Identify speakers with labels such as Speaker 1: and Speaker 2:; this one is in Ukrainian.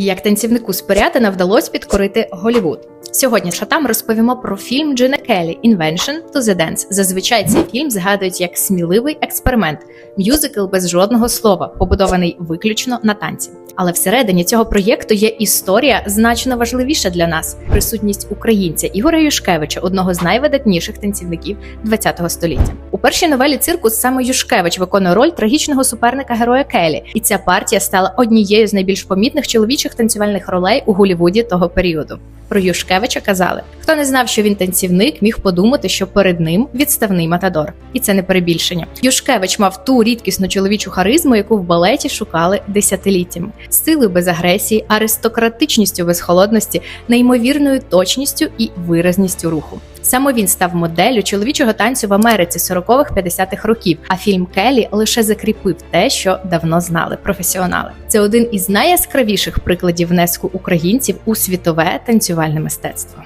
Speaker 1: Як танцівнику з Порятина вдалося підкорити Голівуд. Сьогодні шатам розповімо про фільм Джина Келлі «Invention to the Dance». Зазвичай цей фільм згадують як сміливий експеримент, мюзикл без жодного слова, побудований виключно на танці. Але всередині цього проєкту є історія значно важливіша для нас присутність українця Ігоря Юшкевича, одного з найвидатніших танцівників ХХ століття. У першій новелі цирку саме Юшкевич виконує роль трагічного суперника героя Келі, і ця партія стала однією з найбільш помітних чоловічих танцювальних ролей у Голівуді того періоду. Про Юшкевича казали: хто не знав, що він танцівник, міг подумати, що перед ним відставний матадор, і це не перебільшення. Юшкевич мав ту рідкісну чоловічу харизму, яку в балеті шукали десятиліттями, силою без агресії, аристократичністю без холодності, неймовірною точністю і виразністю руху. Саме він став моделлю чоловічого танцю в Америці 40-х-50-х років. А фільм Келі лише закріпив те, що давно знали професіонали. Це один із найяскравіших прикладів внеску українців у світове танцювальне мистецтво.